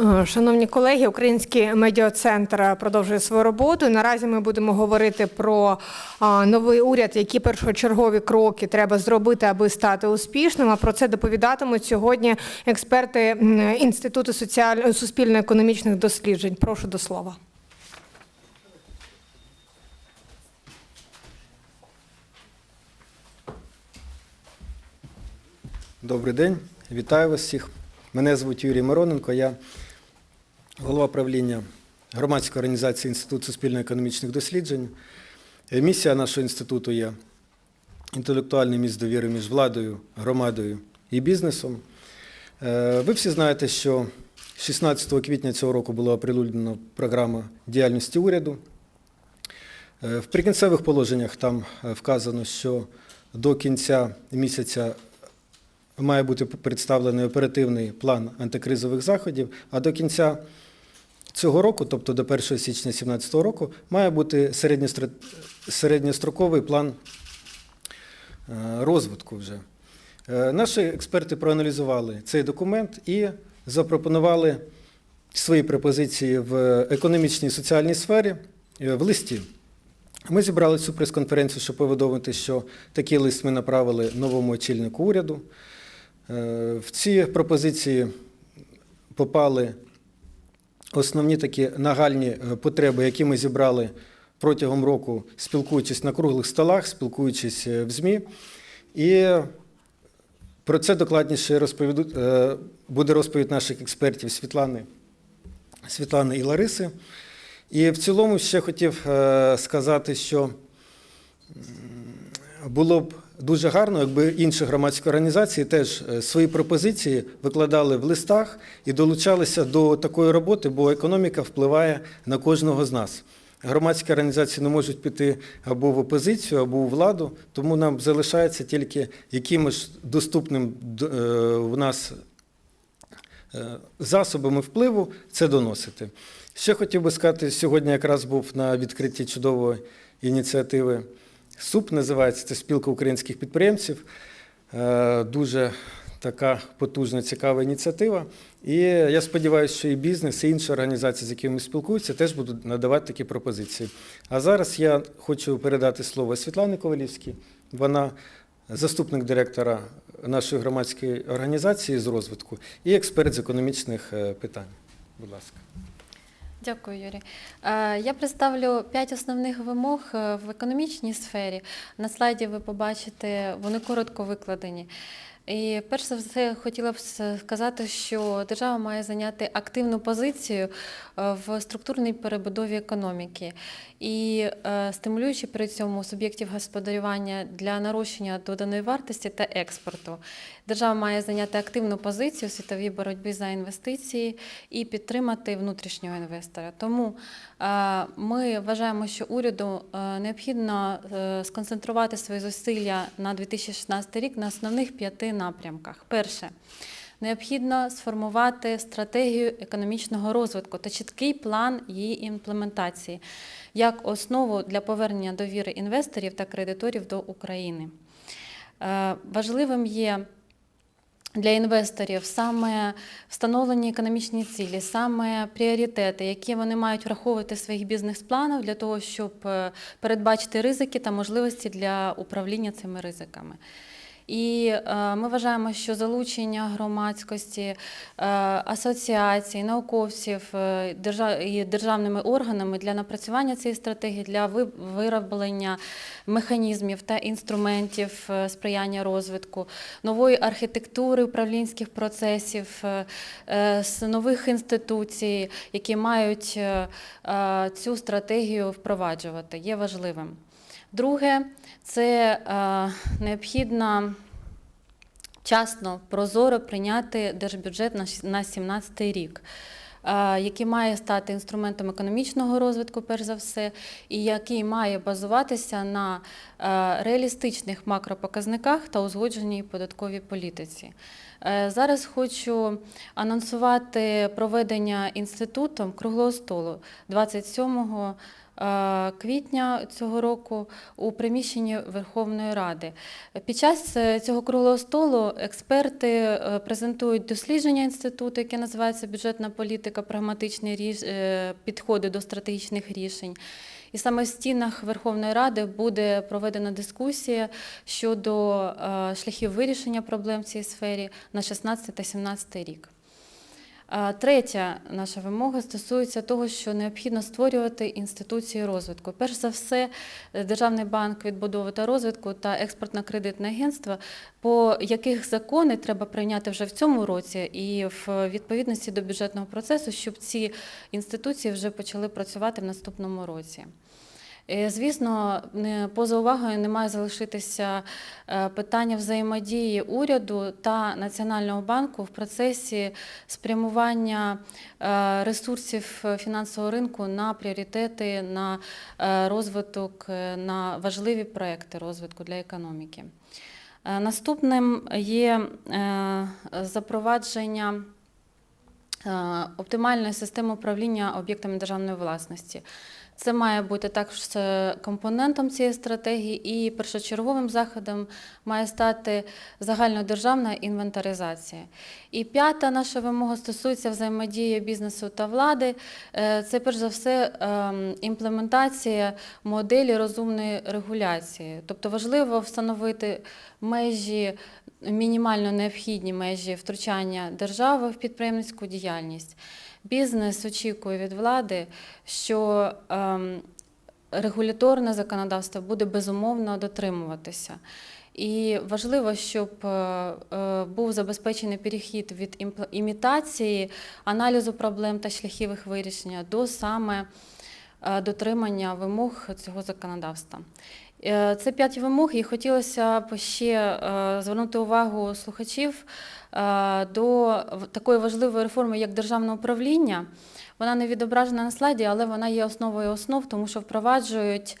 Е, Шановні колеги, Український медіацентр продовжує свою роботу. Наразі ми будемо говорити про новий уряд, які першочергові кроки треба зробити, аби стати успішним. А про це доповідатимуть сьогодні експерти Інституту соціаль... суспільно-економічних досліджень. Прошу до слова. Добрий день, вітаю вас всіх. Мене звуть Юрій Мироненко, я голова правління громадської організації Інститут суспільно-економічних досліджень. Е, Місія нашого інституту є інтелектуальний міст довіри між владою, громадою і бізнесом. Е, Ви всі знаєте, що 16 квітня цього року була оприлюднена програма діяльності уряду. Е, В прикінцевих положеннях там вказано, що до кінця місяця має бути представлений оперативний план антикризових заходів, а до кінця цього року, тобто до 1 січня 2017 року, має бути середньостроковий план е, розвитку вже. Е, Наші експерти проаналізували цей документ і запропонували свої пропозиції в економічній і соціальній сфері е, в листі. Ми зібрали цю прес-конференцію, щоб повідомити, що такий лист ми направили новому очільнику уряду. В ці пропозиції попали основні такі нагальні е, потреби, які ми зібрали протягом року, спілкуючись на круглих столах, спілкуючись е, в ЗМІ. І про це докладніше розповіду, е, буде розповідь наших експертів Світлани, Світлани і Лариси. І в цілому ще хотів сказати, що було б дуже гарно, якби інші громадські організації теж е, свої пропозиції викладали в листах і долучалися до такої роботи, бо економіка впливає на кожного з нас. Громадські організації не можуть піти або в опозицію, або у владу, тому нам залишається тільки якимось доступним д- е, нас е, засобами впливу це доносити. Ще хотів би сказати, сьогодні якраз був на відкритті чудової ініціативи СУП, називається це спілка українських підприємців. Е, Дуже така потужна, цікава ініціатива. І я сподіваюся, що і бізнес, і інші організації, з якими спілкуються, теж будуть надавати такі пропозиції. А зараз я хочу передати слово Світлані Ковалівській. Вона заступник директора нашої громадської організації з розвитку і експерт з економічних е, питань. Будь ласка. Дякую, Юрій. Е, Я представлю п'ять основних вимог е, в економічній сфері. На слайді ви побачите, вони коротко викладені. І перш за все хотіла б сказати, що держава має зайняти активну позицію е, в структурній перебудові економіки і е, стимулюючи при цьому суб'єктів господарювання для нарощення доданої вартості та експорту. Держава має зайняти активну позицію у світовій боротьбі за інвестиції і підтримати внутрішнього інвестора. Тому ми вважаємо, що уряду е, необхідно е, сконцентрувати свої зусилля на 2016 рік на основних п'яти напрямках. Перше. Необхідно сформувати стратегію економічного розвитку та чіткий план її імплементації як основу для повернення довіри інвесторів та кредиторів до України. Е, Важливим є для інвесторів саме встановлені економічні цілі, саме пріоритети, які вони мають враховувати в своїх бізнес-планах для того, щоб е, передбачити ризики та можливості для управління цими ризиками. І е, ми вважаємо, що залучення громадськості, е, асоціацій, науковців е, і державними органами для напрацювання цієї стратегії, для ви- вироблення механізмів та інструментів сприяння розвитку, нової архітектури управлінських процесів, нових інституцій, які мають цю стратегію впроваджувати, є важливим. Друге, це е, необхідно вчасно, прозоро прийняти держбюджет на 2017 рік. е, Який має стати інструментом економічного розвитку, перш за все, і який має базуватися на е, реалістичних макропоказниках та узгодженій податковій політиці. Зараз хочу анонсувати проведення інститутом круглого столу 27 е, е, квітня цього року у приміщенні Верховної Ради. Під час е, цього круглого столу експерти е, презентують дослідження інституту, яке називається бюджетна політика, прагматичні е, підходи до стратегічних рішень. І саме в стінах Верховної Ради буде проведена дискусія щодо е, шляхів вирішення проблем в цій сфері на 16 та 17 рік. Третя наша вимога стосується того, що необхідно створювати інституції розвитку. Перш за все, е, Державний банк відбудови та розвитку та експортно-кредитне агентство, по яких закони треба прийняти вже в цьому році і в відповідності до бюджетного процесу, щоб ці інституції вже почали працювати в наступному році. Е, Звісно, поза увагою не має залишитися е, питання взаємодії уряду та Національного банку в процесі спрямування е, ресурсів фінансового ринку на пріоритети, на розвиток, на важливі проекти розвитку для економіки. Наступним є запровадження оптимальної системи управління об'єктами державної власності. Це має бути також компонентом цієї стратегії, і першочерговим заходом має стати загальнодержавна інвентаризація. І п'ята наша вимога стосується взаємодії бізнесу та влади. Е, Це перш за все ем, імплементація моделі розумної регуляції. Тобто важливо встановити межі, мінімально необхідні межі втручання держави в підприємницьку діяльність. Бізнес очікує від влади, що ем, регуляторне законодавство буде безумовно дотримуватися. І важливо, щоб е, е, був забезпечений перехід від імітації, аналізу проблем та шляхів їх вирішення до саме е, дотримання вимог цього законодавства. Е, Це п'ять вимог, і хотілося б ще е, звернути увагу слухачів е, до такої важливої реформи, як державне управління. Вона не відображена на слайді, але вона є основою основ, тому що впроваджують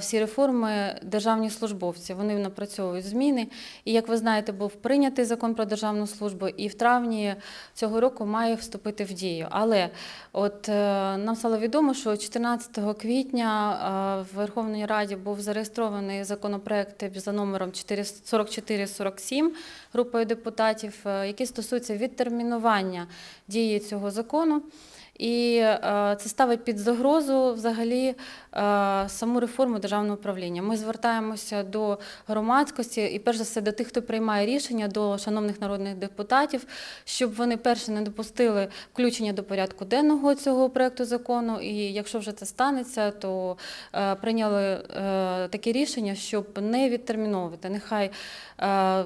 всі реформи державні службовці. Вони напрацьовують зміни. І як ви знаєте, був прийнятий закон про державну службу, і в травні цього року має вступити в дію. Але от е, нам стало відомо, що 14 квітня е, в Верховній Раді був зареєстрований законопроект за номером 4447 групою депутатів, е, який стосується відтермінування дії цього закону. І е, це ставить під загрозу взагалі е, саму реформу державного управління. Ми звертаємося до громадськості і, перш за все, до тих, хто приймає рішення, до шановних народних депутатів, щоб вони перше не допустили включення до порядку денного цього проекту закону. І якщо вже це станеться, то е, прийняли таке рішення, щоб не відтерміновувати. Нехай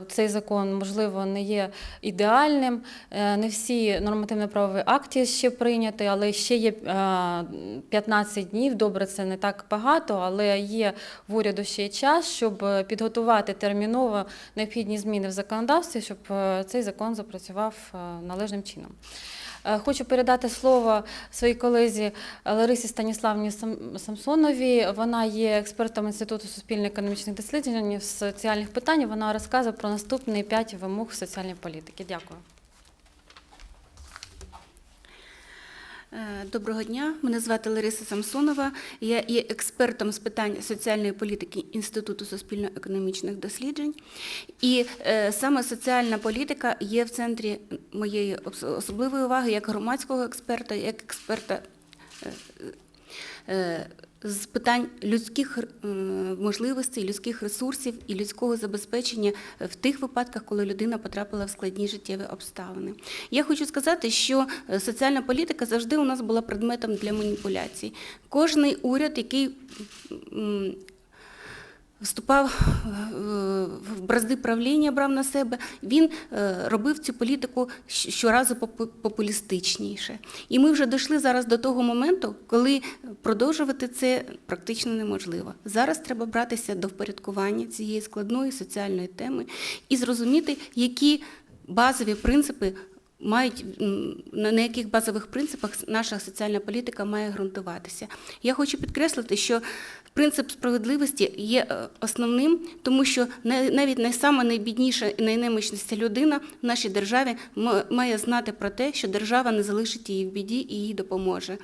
цей закон, можливо, не є ідеальним, не всі нормативно-правові акти ще прийняті, але ще є е, 15 днів. Добре, це не так багато, але є в уряду ще час, щоб е, підготувати терміново необхідні зміни в законодавстві, щоб е, цей закон запрацював е, належним чином. Е, Хочу передати слово своїй колезі Ларисі Станіславні Сам- Самсонові. Вона є експертом Інституту суспільно-економічних досліджень з соціальних питань. Вона розказує про наступні п'ять вимог соціальної політики. Дякую. Доброго дня, мене звати Лариса Самсонова. Я є експертом з питань соціальної політики Інституту суспільно-економічних досліджень. І е, саме соціальна політика є в центрі моєї особливої уваги як громадського експерта, як експерта. Е, е, з питань людських е, можливостей, людських ресурсів і людського забезпечення в тих випадках, коли людина потрапила в складні життєві обставини. Я хочу сказати, що е, соціальна політика завжди у нас була предметом для маніпуляцій. Кожний уряд, який вступав е, в бразди правління, брав на себе, він е, робив цю політику щоразу попу- популістичніше. І ми вже дійшли зараз до того моменту, коли продовжувати це практично неможливо. Зараз треба братися до впорядкування цієї складної соціальної теми і зрозуміти, які базові принципи мають на яких базових принципах наша соціальна політика має ґрунтуватися. Я хочу підкреслити, що принцип справедливості є е, основним, тому що на- навіть найсама найбідніша і найнемічніша людина в нашій державі має знати про те, що держава не залишить її в біді і їй допоможе.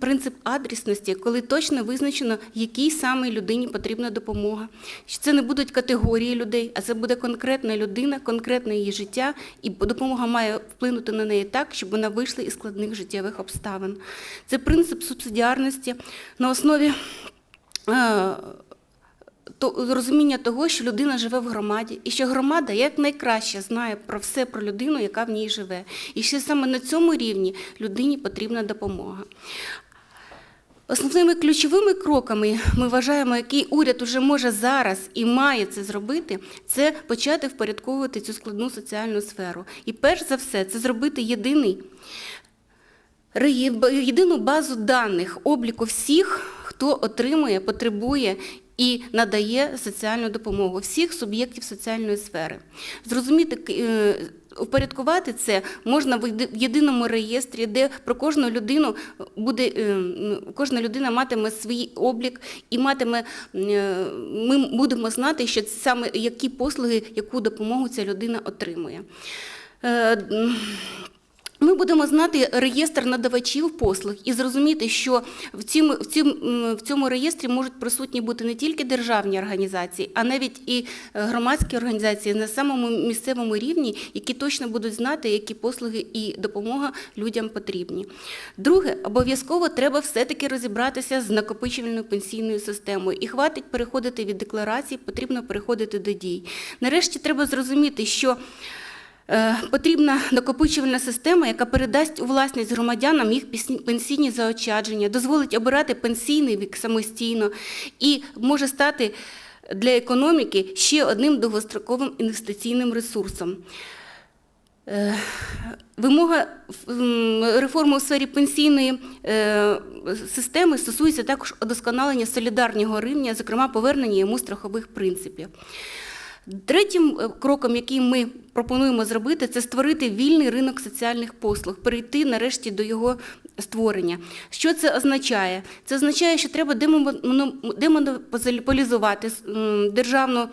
Принцип адресності, коли точно визначено, якій саме людині потрібна допомога. Що це не будуть категорії людей, а це буде конкретна людина, конкретне її життя, і допомога має вплинути на неї так, щоб вона вийшла із складних життєвих обставин. Це принцип субсидіарності на основі. е, то розуміння того, що людина живе в громаді, і що громада як найкраще знає про все про людину, яка в ній живе. І що саме на цьому рівні людині потрібна допомога. Основними ключовими кроками ми вважаємо, який уряд уже може зараз і має це зробити, це почати впорядковувати цю складну соціальну сферу. І перш за все, це зробити єдиний єдину базу даних обліку всіх, хто отримує, потребує і надає соціальну допомогу, всіх суб'єктів соціальної сфери. Зрозуміти, е, упорядкувати це можна в єдиному реєстрі, де про кожну людину буде е, кожна людина матиме свій облік і матиме е, ми будемо знати, що саме які послуги, яку допомогу ця людина отримує. Ми будемо знати реєстр надавачів послуг і зрозуміти, що в цьому, в цьому, в цьому реєстрі можуть присутні бути не тільки державні організації, а навіть і е, громадські організації на самому місцевому рівні, які точно будуть знати, які послуги і допомога людям потрібні. Друге, обов'язково треба все-таки розібратися з накопичувальною пенсійною системою. І хватить переходити від декларацій, потрібно переходити до дій. Нарешті треба зрозуміти, що Потрібна накопичувальна система, яка передасть у власність громадянам їх пенсійні заощадження, дозволить обирати пенсійний вік самостійно і може стати для економіки ще одним довгостроковим інвестиційним ресурсом. Е, Вимога реформи у сфері пенсійної е, системи стосується також удосконалення солідарного рівня, зокрема повернення йому страхових принципів. Третім е, кроком, який ми пропонуємо зробити, це створити вільний ринок соціальних послуг, перейти нарешті до його створення. Що це означає? Це означає, що треба демоно- демонополізувати державну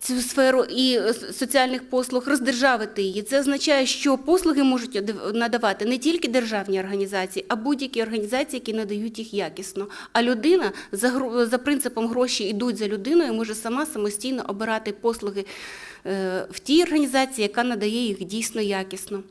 цю сферу і соціальних послуг, роздержавити її. Це означає, що послуги можуть надавати не тільки державні організації, а будь-які організації, які надають їх якісно. А людина за, за принципом гроші йдуть за людиною, може сама самостійно обирати послуги е, в тій організації, яка надає їх дійсно якісно.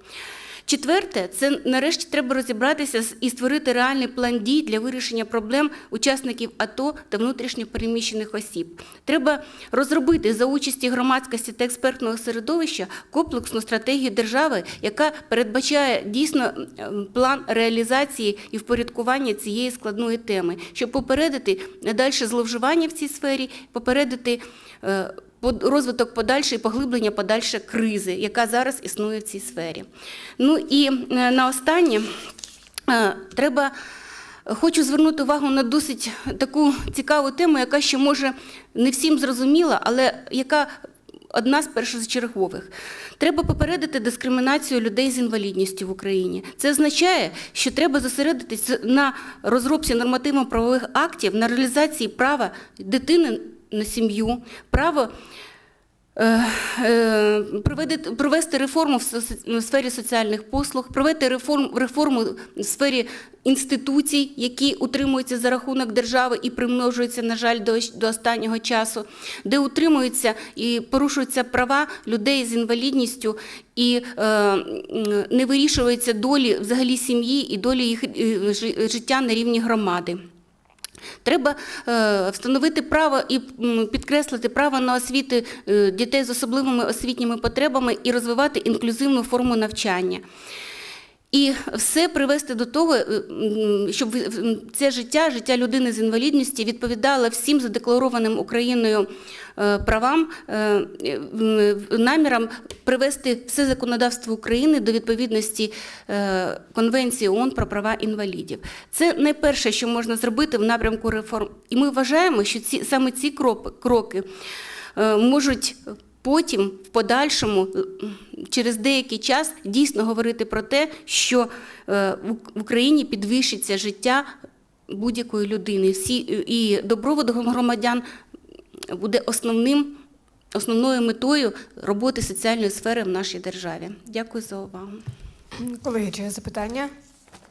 Четверте, це нарешті треба розібратися і створити реальний план дій для вирішення проблем учасників АТО та внутрішньопереміщених осіб. Треба розробити за участі громадськості та експертного середовища комплексну стратегію держави, яка передбачає дійсно план реалізації і впорядкування цієї складної теми, щоб попередити надальше зловживання в цій сфері, попередити е, розвиток подальший, поглиблення подальше кризи, яка зараз існує в цій сфері. Ну і е, на останнє е, треба. Хочу звернути увагу на досить таку цікаву тему, яка ще може не всім зрозуміла, але яка одна з першочергових. Треба попередити дискримінацію людей з інвалідністю в Україні. Це означає, що треба зосередитися на розробці нормативно-правових актів, на реалізації права дитини на сім'ю, право е, е, провести реформу в сфері соціальних послуг, провести реформ, реформу в сфері інституцій, які утримуються за рахунок держави і примножуються, на жаль, до, останнього часу, де утримуються і порушуються права людей з інвалідністю і е, не вирішуються долі взагалі сім'ї і долі їх життя на рівні громади. Треба е, встановити право і підкреслити право на освіти е, дітей з особливими освітніми потребами і розвивати інклюзивну форму навчання. І все привести до того, е, щоб це життя, життя людини з інвалідністю відповідало всім задекларованим Україною е, правам, е, намірам привести все законодавство України до відповідності Конвенції ООН про права інвалідів. Це найперше, що можна зробити в напрямку реформ. І ми вважаємо, що ці, саме ці кроки можуть потім в подальшому, е, через деякий час, дійсно говорити про те, що е, в- Україні підвищиться життя будь-якої людини. Всі, і добробут громадян буде основним, основною метою роботи соціальної сфери в нашій державі. Дякую за увагу. Колеги, чи є запитання?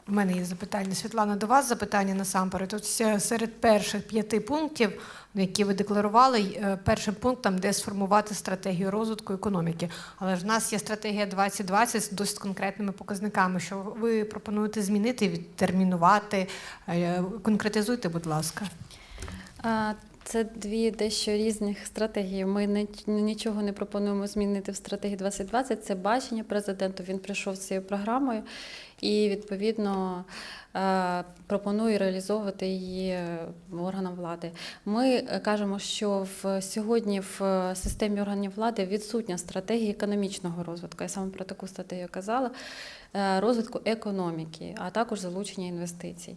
У мене є запитання. Світлана, до вас запитання насамперед. Тут серед перших п'яти пунктів, які ви декларували, е, першим пунктом, де сформувати стратегію розвитку економіки. Але ж в нас є стратегія 2020 з досить конкретними показниками. Що ви пропонуєте змінити, відтермінувати? Е, Конкретизуйте, будь ласка. Це дві дещо різних стратегії. Ми не- нічого не пропонуємо змінити в стратегії 2020. Це бачення президенту. Він прийшов з цією програмою і відповідно е, пропонує реалізовувати її органам влади. Ми е, кажемо, що в сьогодні в е, системі органів влади відсутня стратегія економічного розвитку. Я саме про таку стратегію казала. Е, Розвитку економіки, а також залучення інвестицій.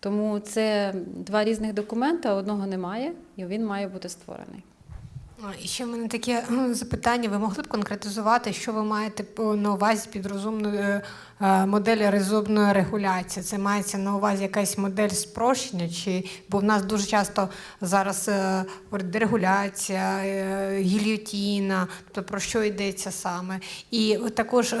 Тому це два різних документи, а одного немає, і він має бути створений. І ще в мене таке е, запитання. Ви могли б конкретизувати, що ви маєте на увазі під розумною е, е, регуляції? Це мається на увазі якась модель спрощення? Чи бо в нас дуже часто зараз е, дерегуляція, е, гільйотіна, тобто про що йдеться саме? І також,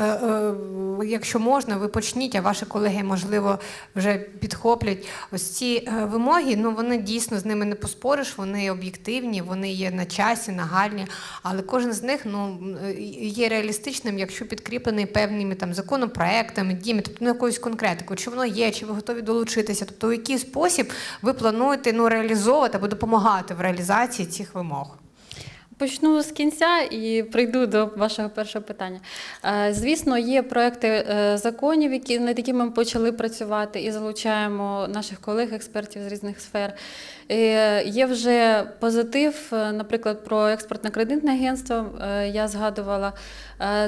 якщо можна, ви почніть, а ваші колеги можливо вже підхоплять. Ось ці вимоги. Ну вони дійсно з ними не поспориш, вони об'єктивні, вони є на часі, нагальні, але кожен з них ну є реалістичним, якщо підкріплений певними там законопроектами, діями, тобто ну, якоюсь конкретикою, чи воно є, чи ви готові долучитися, тобто у який спосіб ви плануєте ну реалізовувати або допомагати в реалізації цих вимог. Почну з кінця і прийду до вашого першого питання. Е, Звісно, є проекти е, законів, які, над якими ми почали працювати, і залучаємо наших колег-експертів з різних сфер. Е, Є вже позитив, е, наприклад, про експортно-кредитне агентство. е, Я згадувала.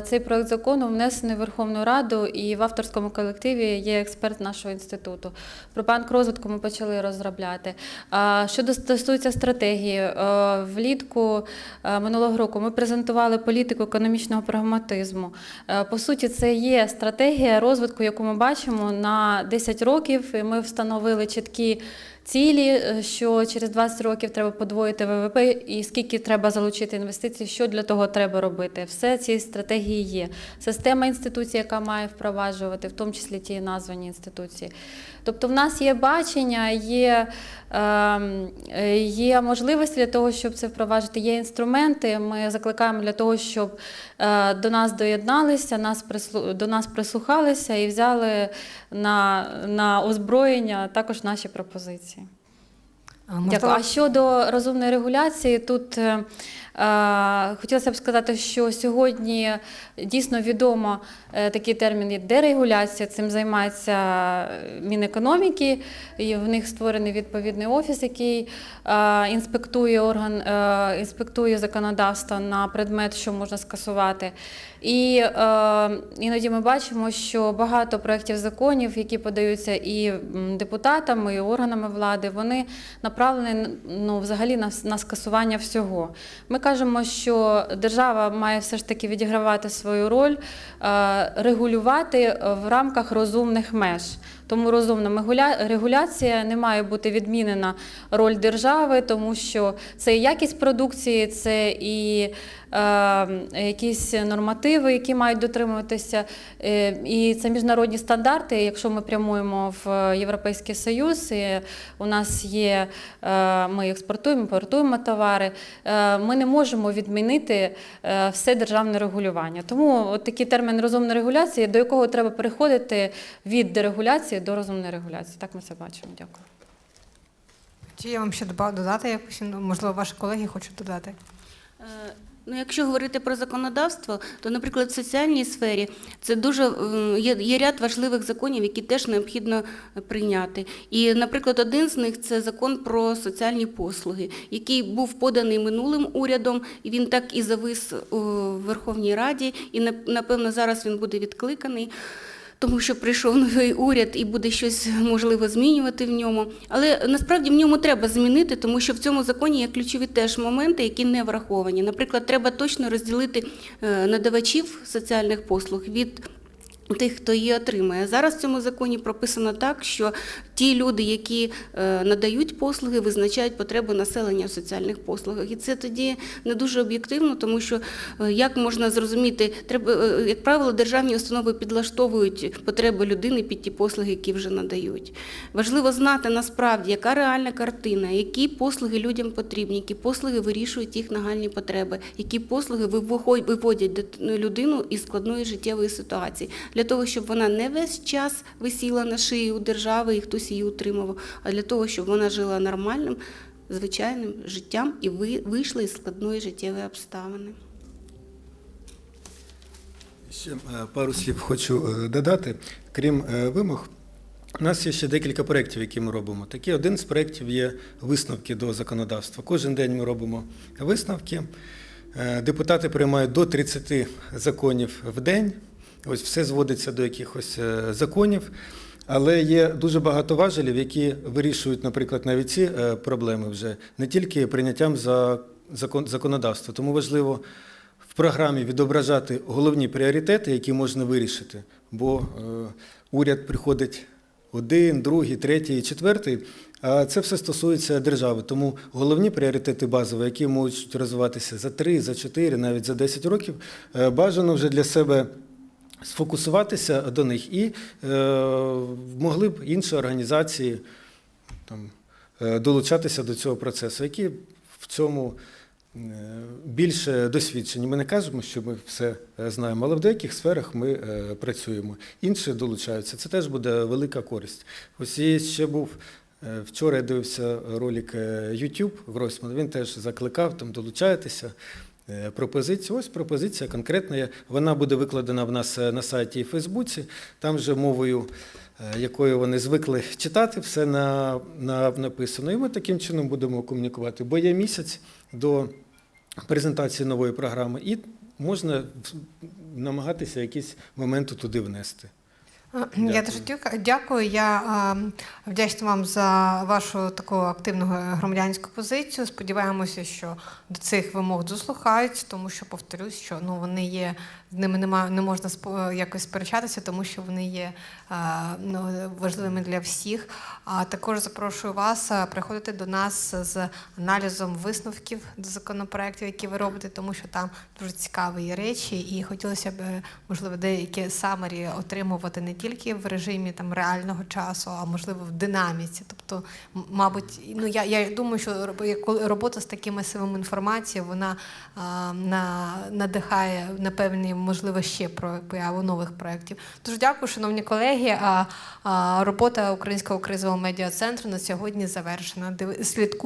Цей проект закону внесений в Верховну Раду, і в авторському колективі є експерт нашого інституту. Про банк розвитку ми почали розробляти. Щодо стосується стратегії, влітку минулого року ми презентували політику економічного прагматизму. По суті, це є стратегія розвитку, яку ми бачимо на 10 років. І ми встановили чіткі цілі, е, що через 20 років треба подвоїти ВВП і скільки треба залучити інвестицій, що для того треба робити. Все ці стратегії є. Система інституцій, яка має впроваджувати, в тому числі ті названі інституції. Тобто, в нас є бачення, є, ем, є можливості для того, щоб це впроваджувати. Є інструменти. Ми закликаємо для того, щоб е, до нас доєдналися, нас до нас прислухалися і взяли на, на озброєння також наші пропозиції. Дякую. А щодо розумної регуляції, тут е, е, хотілося б сказати, що сьогодні дійсно відомо е, такий термін є дерегуляція. Цим займається Мінекономіки, і в них створений відповідний офіс, який е, інспектує орган, е, інспектує законодавство на предмет, що можна скасувати. І е, іноді ми бачимо, що багато проєктів законів, які подаються і депутатами, і органами влади, вони направлені ну, взагалі на, на скасування всього. Ми кажемо, що держава має все ж таки відігравати свою роль, е, регулювати в рамках розумних меж. Тому розумна регуляція не має бути відмінена роль держави, тому що це і якість продукції, це і е, якісь нормативи, які мають дотримуватися, е, і це міжнародні стандарти. Якщо ми прямуємо в Європейський Союз, і у нас є, е, ми експортуємо, імпортуємо товари, е, ми не можемо відмінити все державне регулювання. Тому от такий термін розумна регуляція, до якого треба переходити від дерегуляції до розумної регуляції. Так ми це бачимо. Дякую. чи є вам ще додати якусь, ну, можливо, ваші колеги хочуть додати? Е, Ну, якщо говорити про законодавство, то, наприклад, в соціальній сфері це дуже є, є ряд важливих законів, які теж необхідно прийняти. І, наприклад, один з них це закон про соціальні послуги, який був поданий минулим урядом, і він так і завис у Верховній Раді, і напевно зараз він буде відкликаний. Тому що прийшов новий уряд і буде щось можливо змінювати в ньому. Але насправді в ньому треба змінити, тому що в цьому законі є ключові теж моменти, які не враховані. Наприклад, треба точно розділити е, надавачів соціальних послуг від тих, хто її отримає Зараз в цьому законі прописано так, що ті люди, які е, надають послуги, визначають потребу населення в соціальних послугах. І це тоді не дуже об'єктивно, тому що е, як можна зрозуміти, е, як правило, державні установи підлаштовують потреби людини під ті послуги, які вже надають. Важливо знати насправді, яка реальна картина, які послуги людям потрібні, які послуги вирішують їх нагальні потреби, які послуги виводять людину із складної життєвої ситуації, для того, щоб вона не весь час висіла на шиї у держави і хтось її утримував, а для того, щоб вона жила нормальним, звичайним життям і ви- вийшла із складної життєвої обставини. Ще е, пару слів хочу е, додати. Крім е, вимог, у нас є ще декілька проєктів, які ми робимо. Такий один з проєктів є висновки до законодавства. Кожен день ми робимо висновки. Депутати приймають до 30 законів в день. Ось все зводиться до якихось законів. Але є дуже багато важелів, які вирішують, наприклад, навіть ці е, проблеми вже не тільки прийняттям за закон- законодавства. Тому важливо в програмі відображати головні пріоритети, які можна вирішити. Бо е, уряд приходить один, другий, третій, четвертий. А це все стосується держави. Тому головні пріоритети базові, які можуть розвиватися за 3, за 4, навіть за 10 років, е, бажано вже для себе сфокусуватися до них і е, могли б інші організації там, е, долучатися до цього процесу, які в цьому е, більше досвідчені. Ми не кажемо, що ми все знаємо, але в деяких сферах ми працюємо. Інші долучаються. Це теж буде велика користь. Ось і ще був. Вчора я дивився ролик YouTube Гройсман, він теж закликав там долучайтеся. Е, Пропозицію. Ось пропозиція конкретна. Вона буде викладена в нас е, на сайті і Фейсбуці. Там же мовою, е, якою вони звикли читати, все на, на, написано. І ми таким чином будемо комунікувати. Бо є місяць до презентації нової програми, і можна намагатися якісь моменти туди внести. Я дуже дякую. Я вдячна вам за вашу таку активну громадянську позицію. Сподіваємося, що до цих вимог дослухаються, тому що повторюсь, що ну вони є з ними нема, не можна спо- якось сперечатися, тому що вони є е, ну, важливими для всіх. А також запрошую вас е, приходити до нас з аналізом висновків до законопроєктів, які ви робите, тому що там дуже цікаві речі, і хотілося б, е, можливо, деякі самері отримувати не тільки в режимі там реального часу, а можливо в динаміці. Тобто, мабуть, ну я, я думаю, що робота з такими масивами інформації вона а, на, надихає на певні, можливо, ще про появу нових проєктів. Дуже дякую, шановні колеги. А, а, робота Українського кризового медіа центру на сьогодні завершена. Слідкуйте.